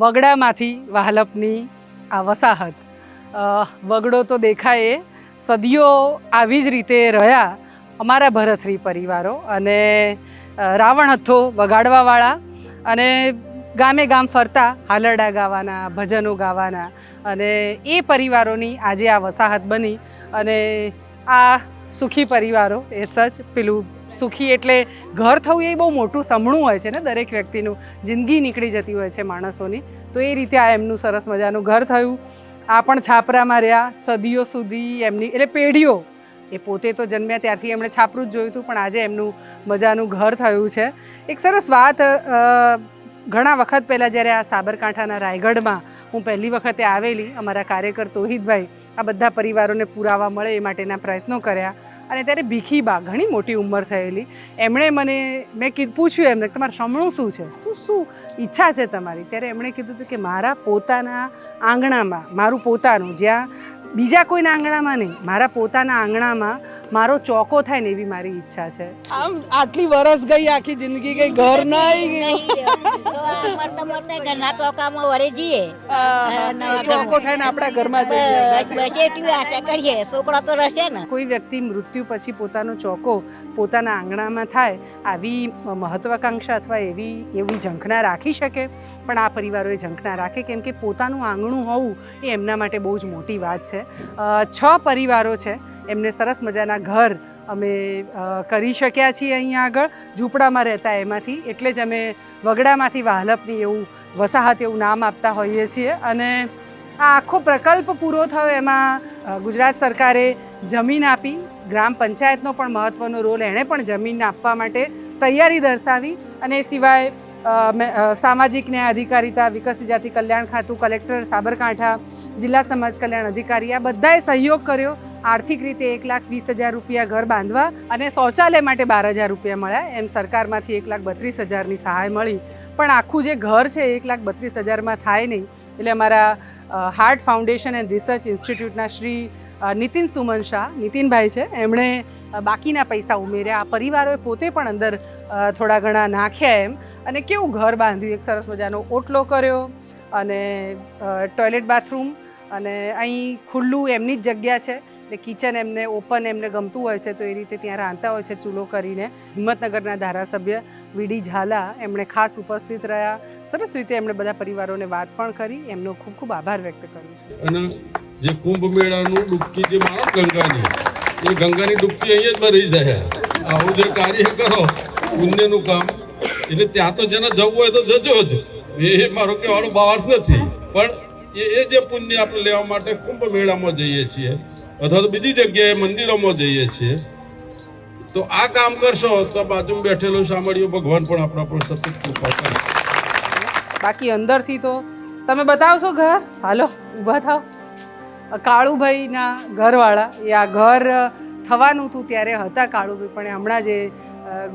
વગડામાંથી વાહલપની આ વસાહત. વગડો તો દેખાય સદીઓ આવી જ રીતે રહ્યા અમારા ભરથરી પરિવારો અને રાવણ હથ્થો વગાડવાવાળા અને ગામે ગામ ફરતા હાલરડા ગાવાના, ભજનો ગાવાના અને એ પરિવારોની આજે આ વસાહત બની અને આ સુખી પરિવારો એ સચ પેલું સુખી એટલે ઘર થવું એ બહુ મોટું સમણું હોય છે ને દરેક વ્યક્તિનું. જિંદગી નીકળી જતી હોય છે માણસોની. તો એ રીતે આ એમનું સરસ મજાનું ઘર થયું. આ પણ છાપરામાં રહ્યા સદીઓ સુધી એમની, એટલે પેઢીઓ. એ પોતે તો જન્મ્યા ત્યારથી એમણે છાપરું જ જોયું હતું, પણ આજે એમનું મજાનું ઘર થયું છે. એક સરસ વાત ઘણા વખત પહેલાં જ્યારે આ સાબરકાંઠાના રાયગઢમાં હું પહેલી વખતે આવેલી અમારા કાર્યકર તોહિદભાઈ આ બધા પરિવારોને પુરાવા મળે એ માટેના પ્રયત્નો કર્યા. અને ત્યારે ભીખીબા ઘણી મોટી ઉંમર થયેલી. એમણે મને, મેં પૂછ્યું એમને, તમારું સમણું શું છે? શું શું ઈચ્છા છે તમારી? ત્યારે એમણે કીધું હતું કે, મારા પોતાના આંગણામાં, મારું પોતાનું જ્યાં બીજા કોઈના આંગણામાં નહીં. મારા પોતાના આંગણામાં મારો ચોકો થાય ને એવી મારી ઈચ્છા છે. આમ આટલી વરસ ગઈ આખી જિંદગી ગઈ ઘર નહીં ઘરના ચોકામાં વળી જઈએ. ચોકો થાય ને આપણા ઘરમાં બસ એટલી આશા કરીએ. છોકરા તો રહેશે ને. કોઈ વ્યક્તિ મૃત્યુ પછી પોતાનો ચોકો પોતાના આંગણામાં થાય આવી મહત્વાકાંક્ષા અથવા એવી એવી ઝંખના રાખી શકે. પણ આ પરિવારોએ ઝંખના રાખે કેમ કે પોતાનું આંગણું હોવું એ એમના માટે બહુ જ મોટી વાત છે. છ પરિવારો છે. એમને સરસ મજાના ઘર અમે કરી શક્યા છીએ અહીંયા આગળ. ઝૂંપડામાં રહેતા એમાંથી, એટલે જ અમે વગડામાંથી વાહલપની એવું, વસાહત એવું નામ આપતા હોઈએ છીએ. અને આ આખો પ્રકલ્પ પૂરો થયો એમાં ગુજરાત સરકારે જમીન આપી ગ્રામ પંચાયતનો પણ મહત્ત્વનો રોલ એણે પણ જમીનને આપવા માટે તૈયારી દર્શાવી અને એ સિવાય સામાજિક ન્યાય અધિકારીતા વિકસિત જાતિ કલ્યાણ ખાતું, કલેક્ટર સાબરકાંઠા, જિલ્લા સમાજ કલ્યાણ અધિકારી આ બધાએ સહયોગ કર્યો. આર્થિક રીતે એક લાખ વીસ હજાર રૂપિયા ઘર બાંધવા અને શૌચાલય માટે બાર હજાર રૂપિયા મળ્યા. એમ સરકારમાંથી એક લાખ બત્રીસ હજારની સહાય મળી. પણ આખું જે ઘર છે એક લાખ બત્રીસ હજારમાં થાય નહીં. એટલે અમારા હાર્ટ ફાઉન્ડેશન એન્ડ રિસર્ચ ઇન્સ્ટિટ્યૂટના શ્રી નીતિન સુમન શાહ, નીતિનભાઈ છે. એમણે બાકીના પૈસા ઉમેર્યા. આ પરિવારોએ પોતે પણ અંદર થોડા ઘણા નાખ્યા એમ. અને કેવું ઘર બાંધ્યું? એક સરસ મજાનો ઓટલો કર્યો અને ટોયલેટ બાથરૂમ અને અહીં ખુલ્લું એમની જ જગ્યા છે. એટલે કિચન એમને ઓપન એમને ગમતું હોય છે, તો એ રીતે ત્યાં રાંધતા હોય છે ચૂલો કરીને. હિંમતનગરના ધારાસભ્ય વીડી ઝાલા એમણે ખાસ ઉપસ્થિત રહ્યા. સરસ રીતે એમણે બધા પરિવારોને વાત પણ કરી. એમનો ખૂબ ખૂબ આભાર વ્યક્ત કર્યો છે. અને જે કુંભ મેળાનું ડૂબકી જે મારો ગંગાની, એ ગંગાની ડૂબકી અહીંયા જ ભરી જાય. આવું જે કાર્ય કરો, પુણ્યનું કામ, એટલે ત્યાં તો જેને જવું હોય તો જજો જ. એ મારો કહેવાનો ભાવાર્થ નથી. પણ એ એ જે પુણ્ય આપણે લેવા માટે કુંભ મેળામાં જઈએ છીએ, અથવા તો બીજી જગ્યાએ મંદિરોમાં જઈએ છીએ, તો આ કામ કરશો તો બાજુમાં બેઠેલો સાંભળ્યો ભગવાન પણ આપણા પર સતત કૃપા કરે. બાકી અંદરથી તો તમે બતાવશો ઘર? હાલો, ઊભા થાવ કાળુભાઈના ઘરવાળા, એ આ ઘર થવાનું હતું ત્યારે હતા કાળુભાઈ, પણ હમણાં જે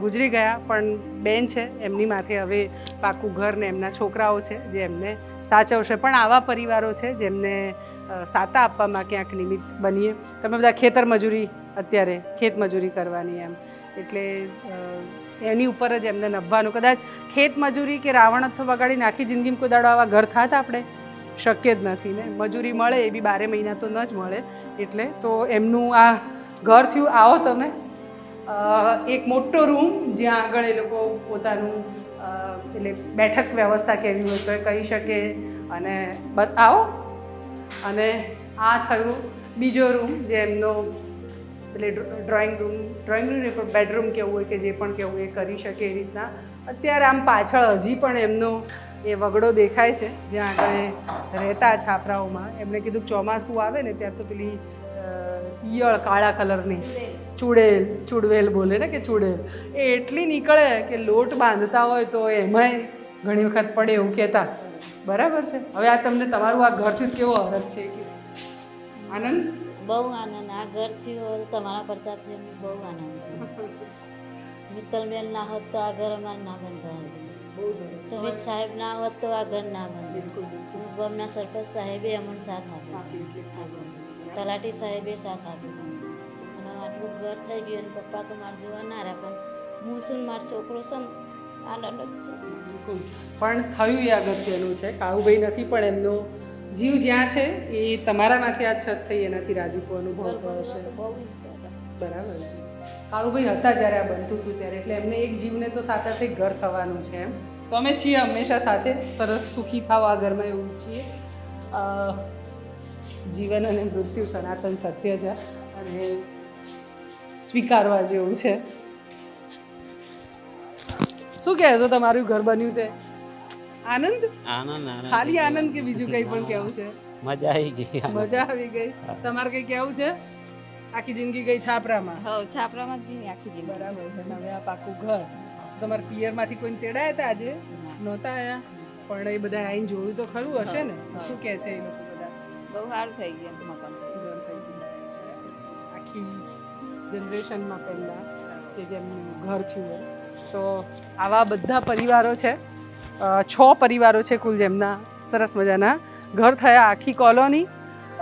ગુજરી ગયા, પણ બેન છે, એમની માથે હવે પાકું ઘર ને એમના છોકરાઓ છે, જે એમને સાચવશે. પણ આવા પરિવારો છે, જેમને સાતા આપવામાં ક્યાંક નિમિત્ત બનીએ. તમે બધા ખેતર મજૂરી અત્યારે, ખેત મજૂરી કરવાની એમ. એટલે એની ઉપર જ એમને નભવાનું. કદાચ ખેત મજૂરી કે રાવણત્વ બગાડી નાખી જિંદગીમાં કોદાડો આવા ઘર થાત આપણે? શક્ય જ નથી ને. મજૂરી મળે, એ બી બારે મહિના તો ન જ મળે. એટલે તો એમનું આ ઘર થયું, આવો તમે. એક મોટો રૂમ જ્યાં આગળ એ લોકો પોતાનું એટલે બેઠક વ્યવસ્થા કેવી હોય તો એ કરી શકે. અને બતાવો અને આ થયું બીજો રૂમ જે એમનો, એટલે ડ્રોઈંગ રૂમ ડ્રોઈંગ રૂમ પણ બેડરૂમ કેવું હોય કે જે પણ કેવું એ કરી શકે એ રીતના. અત્યારે આમ પાછળ હજી પણ એમનો એ વગડો દેખાય છે. જ્યાં આગળ રહેતા છાપરાઓમાં. એમણે કીધું ચોમાસું આવે ને, ત્યારે તો પેલી ઈયળ કાળા કલરની. ચૂડેલ ચૂડવેલ બોલે ને કે ચૂડેલ. એ એટલી નીકળે કે લોટ બાંધતા હોય તો એમાંય ઘણી વખત પડે એવું કહેતા. બરાબર છે? હવે આ તમને તમારું આ ઘરથી કેવો હરખ છે આનંદ? બહુ આનંદ. આ ઘર થયું તમારા પ્રતાપથી બહુ આનંદ છે. મિત્તલબેન ના હોત તો આ ઘર અમારે ના બનતા હશે. સહિત સાહેબ ના હોત તો આ ઘર ના બનતું. ગામના સરપંચ સાહેબે અમને સાથ આપ્યો. તલાટી સાહેબે સાથ આપ્યો. અને આટલું ઘર થઈ ગયું અને પપ્પા તો મારે જોવા ના રહ્યા પણ હું શું મારો છોકરો છે ને આનંદ જ છે. બિલકુલ. પણ થયું એ અગત્યનું છે કાળુભાઈ નથી પણ એમનો જીવ જ્યાં છે એ તમારામાંથી આ છત થઈ એનાથી રાજીપો અનુભવ થયો છે. બરાબર. કાળુભાઈ હતા જ્યારે આ બનતું હતું ત્યારે એટલે એમને એક જીવને તો સાથે થઈ ઘર થવાનું છે એમ. તો અમે છીએ હંમેશા સાથે સરસ સુખી થાવ આ ઘરમાં એવું છીએ. જીવન અને મૃત્યુ સનાતન સત્ય છે અને સ્વીકારવા જેવું છે. શું કહે છો તમારું ઘર બન્યું તે? આનંદ? આનંદ ખાલી આનંદ કે બીજું કંઈ પણ કેવું છે? મજા આવી ગઈ મજા આવી ગઈ. તમારે કંઈ કેવું છે? આખી જિંદગી ગઈ છાપરામાં? હવ છાપરામાં જ આખી જિંદગી. બરાબર છે. હવે આ પાકું ઘર. તમારા પિયરમાંથી કોઈને તેડાયા હતા આજે? નહોતા આયા? પણ એ બધા આઈને જોયું તો ખરું હશે ને? શું કહે છે એ લોકો? બહુ સારું થઈ ગયું મકાન ઘર થઈ ગયું. આખી જનરેશનમાં પહેલાં કે જેમનું ઘર થયું તો આવા બધા પરિવારો છે છ પરિવારો છે કુલ જેમના સરસ મજાના ઘર થયા આખી કોલોની.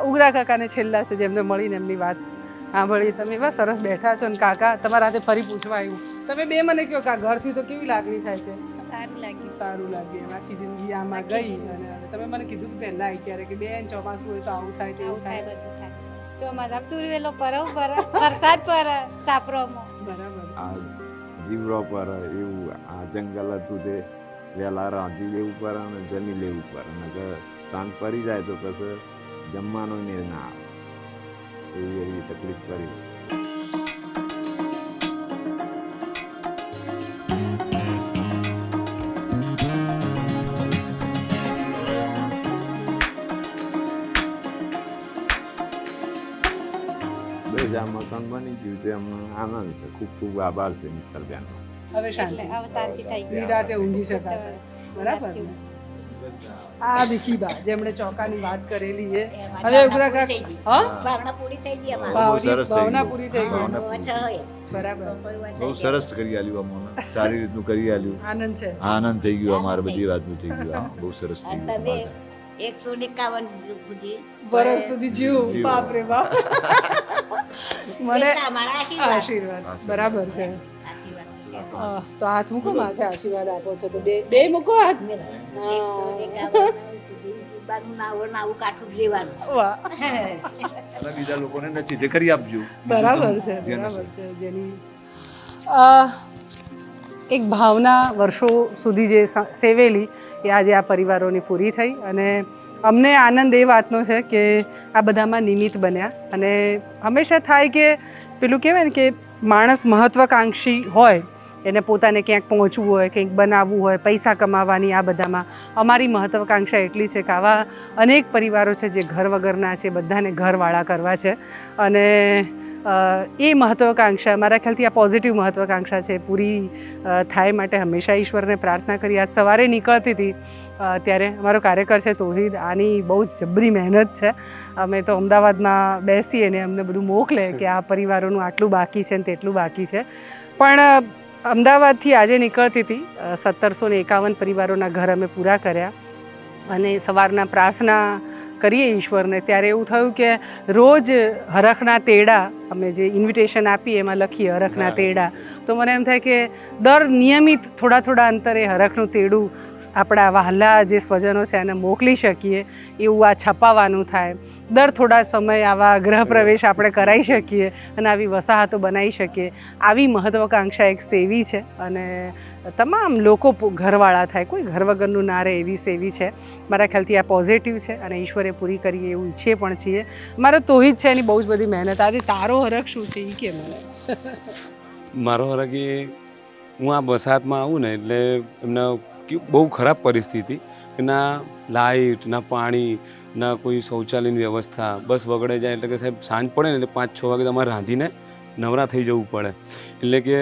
ઉગરા કાકાને છેલ્લા છે જેમને મળીને એમની વાત સાંભળી. તમે એવા સરસ બેઠા છો ને કાકા તમારા હાથે ફરી પૂછવા આવ્યું. તમે બે મને કહો કે ઘરથી તો કેવી લાગણી થાય છે? સારું લાગ્યું. સારું લાગે એમ. આખી જિંદગી આમાં ગઈ અને તમે મને કીધું હતું પહેલા અત્યારે કે બેન ચોમાસું હોય તો આવું થાય તેવું થાય થાય. બધું થાય. ચોમાસા સુરવેલો પરવ પર વરસાદ પર સાપરોમાં. બરાબર. આ જીવરો પર એવું આ જંગલ હતું તે વહેલા રાંધી લેવું પડે અને જમી લેવું પડે. અને સાંજ પડી જાય તો પછી જમવાનો ને ના આવે. એવી એવી તકલીફ પડી. મકાન બની ગયું અમને આનંદ છે ખૂબ ખૂબ આભાર છે મિત્તલબેનનો હવે શાંતિ હવે શાંતિ થઈ નિરાતે ઊંઘી શકાશે બરાબર? આ ભીખીબા જેમણે ચોકાની વાત કરેલી છે હવે ઉગ્રા કાકા હા ભાવના પૂરી થઈ ગઈ અમારી ભાવની સરસ થઈ ભાવના પૂરી થઈ ગઈ બરાબર બહુ સરસ કરી આલ્યું અમને સારી રીતનું કરી આલ્યું આનંદ છે આનંદ થઈ ગયો અમારે બધી વાતનું થઈ ગયું બહુ સરસ થઈ ગયું તમે એકસો એકાવન સુધી વરસ સુધી જીવ જીવો. બાપ રે બાપ મને આશીર્વાદ. બરાબર છે. તો હાથ મૂકો માથે આશીર્વાદ આપો છો તો. બે બે મૂકો હાથ. બીજા લોકોને નથી તે કરી આપજો. બરાબર છે બરાબર છે. જેની એક ભાવના વર્ષો સુધી જે સેવેલી એ આજે આ પરિવારોની પૂરી થઈ અને અમને આનંદ એ વાતનો છે કે આ બધામાં નિમિત્ત બન્યા. અને હંમેશા થાય કે પેલું કહેવાય ને કે માણસ મહત્વાકાંક્ષી હોય, એને પોતાને ક્યાંક પહોંચવું હોય કંઈક બનાવવું હોય, પૈસા કમાવાની આ બધામાં. અમારી મહત્ત્વાકાંક્ષા એટલી છે કે આવા અનેક પરિવારો છે જે ઘર વગરના છે, બધાને ઘરવાળા કરવા છે. અને એ મહત્ત્વાકાંક્ષા મારા ખ્યાલથી આ પોઝિટિવ મહત્વકાંક્ષા છે. પૂરી થાય માટે હંમેશા ઈશ્વરને પ્રાર્થના કરી. આજ સવારે નીકળતી હતી ત્યારે અમારો કાર્યકર છે તોહિદ. આની બહુ જ જબરી મહેનત છે. અમે તો અમદાવાદમાં બેસીએ ને અમને બધું મોકલે કે આ પરિવારોનું આટલું બાકી છે ને તેટલું બાકી છે. પણ અમદાવાદથી આજે નીકળતી હતી. સત્તરસો ને એકાવન પરિવારોના ઘર અમે પૂરા કર્યા. અને સવારના પ્રાર્થના કરીએ ઈશ્વરને ત્યારે એવું થયું કે રોજ હરખના તેડા અમે જે ઇન્વિટેશન આપીએ એમાં લખીએ હરખના. તેડા તો મને એમ થાય કે દર નિયમિત થોડા થોડા અંતરે હરખનું તેડું આપણા વહાલા જે સ્વજનો છે એને મોકલી શકીએ, એવું આ છપાવવાનું થાય. દર થોડા સમય આવા ગ્રહ પ્રવેશ આપણે કરાવી શકીએ અને આવી વસાહતો બનાવી શકીએ. આવી મહત્વાકાંક્ષા એક સેવી છે અને તમામ લોકો ઘરવાળા થાય. કોઈ ઘર વગરનું ના રહે એવી સેવી છે. મારા ખ્યાલથી આ પોઝિટિવ છે અને ઈશ્વરે પૂરી કરીએ એવું ઈચ્છીએ પણ છીએ. મારો તોહિત છે એની બહુ જ બધી મહેનત. આજે તારો હરખ શું છે? એ કે મને. મારો હરખ એ હું આ વસાહતમાં આવું ને એટલે એમના બહુ ખરાબ પરિસ્થિતિ ના લાઇટ ના પાણી, ના કોઈ શૌચાલયની વ્યવસ્થા, બસ વગડે જાય એટલે કે સાહેબ સાંજ પડે ને એટલે પાંચ છ વાગે તમારે રાંધીને નવરા થઈ જવું પડે. એટલે કે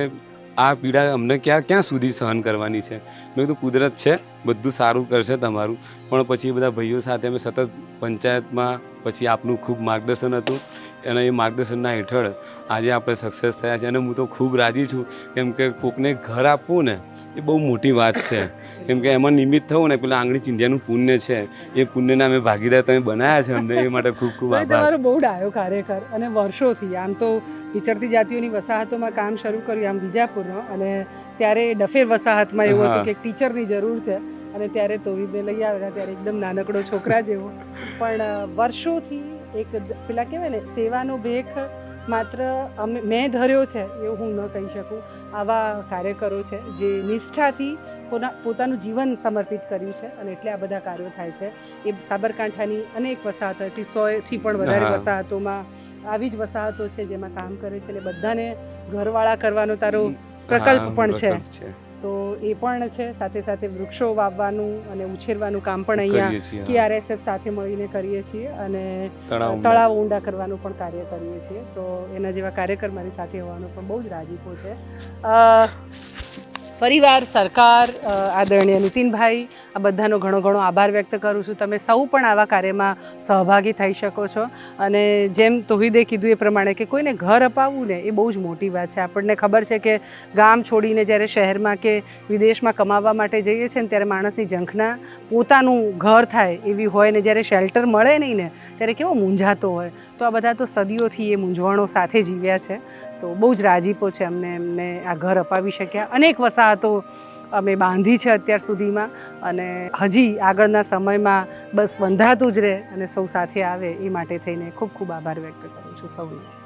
આ પીડા અમને ક્યાં ક્યાં સુધી સહન કરવાની છે? મેં કીધું કુદરત છે, બધું સારું કરશે તમારું. પણ પછી બધા ભાઈઓ સાથે અમે સતત પંચાયતમાં, પછી આપનું ખૂબ માર્ગદર્શન હતું. અને એ માર્ગદર્શનના હેઠળ આજે આપણે સક્સેસ થયા છે. અને હું તો ખૂબ રાજી છું કેમ કે કોકને ઘર આપવું ને એ બહુ મોટી વાત છે. કેમ કે એમાં નિમિત્ત થવું ને પેલા આંગળી ચિંધ્યાનું પુણ્ય છે. એ પુણ્યના અમે ભાગીદાર તમે બનાવ્યા છે અમને એ માટે ખૂબ ખૂબ આભાર. તમારો બહુ ડાયો કાર્યકર અને વર્ષોથી. આમ તો વિચરતી જાતિઓની વસાહતોમાં કામ શરૂ કર્યું આમ વિજાપુરનો. અને ત્યારે ડફેર વસાહતમાં એવું હતું. કે ટીચરની જરૂર છે. અને ત્યારે તોહિદને લઈ આવેલા ત્યારે એકદમ નાનકડો છોકરા જેવો. પણ વર્ષોથી એક પેલા કહેવાય ને સેવાનો ભેખ માત્ર અમે મેં ધર્યો છે એવું હું ન કહી શકું. આવા કાર્યકરો છે જે નિષ્ઠાથી પોતાનું જીવન સમર્પિત કર્યું છે અને એટલે આ બધા કાર્યો થાય છે. એ સાબરકાંઠાની અનેક વસાહતોથી સોથી પણ વધારે વસાહતોમાં આવી જ વસાહતો છે જેમાં કામ કરે છે અને બધાને ઘરવાળા કરવાનો તારો પ્રકલ્પ પણ છે. તો એ પણ છે. સાથે સાથે વૃક્ષો વાવવાનું અને ઉછેરવાનું કામ પણ અહીંયા. કેઆરએસએફ સાથે મળીને કરીએ છીએ અને તળાવ ઊંડા. કરવાનું પણ કાર્ય કરીએ છીએ. તો એના જેવા કાર્યકર મારી સાથે હોવાનો પણ બહુ જ રાજીપો છે. ફરીવાર સરકાર આદરણીય નીતિનભાઈ, આ બધાનો ઘણો ઘણો આભાર વ્યક્ત કરું છું. તમે સૌ પણ આવા કાર્યમાં સહભાગી થઈ શકો છો. અને જેમ તોહિદે કીધું એ પ્રમાણે કે કોઈને ઘર અપાવવું ને એ બહુ જ મોટી વાત છે. આપણને ખબર છે કે ગામ છોડીને જ્યારે શહેરમાં કે વિદેશમાં કમાવા માટે જઈએ છીએ ને ત્યારે માણસની ઝંખના પોતાનું ઘર થાય એવી હોય ને જ્યારે શેલ્ટર મળે નહીં ને, ત્યારે કેવો મૂંઝાતો હોય. તો આ બધા તો સદીઓથી એ મૂંઝવણો સાથે જીવ્યા છે. તો બહુ જ રાજીપો છે અમને એમને આ ઘર અપાવી શક્યા. અનેક વસાહતો અમે બાંધી છે અત્યાર સુધીમાં અને હજી આગળના સમયમાં બસ બંધાતું જ રહે અને સૌ સાથે આવે એ માટે થઈને ખૂબ ખૂબ આભાર વ્યક્ત કરું છું સૌનો.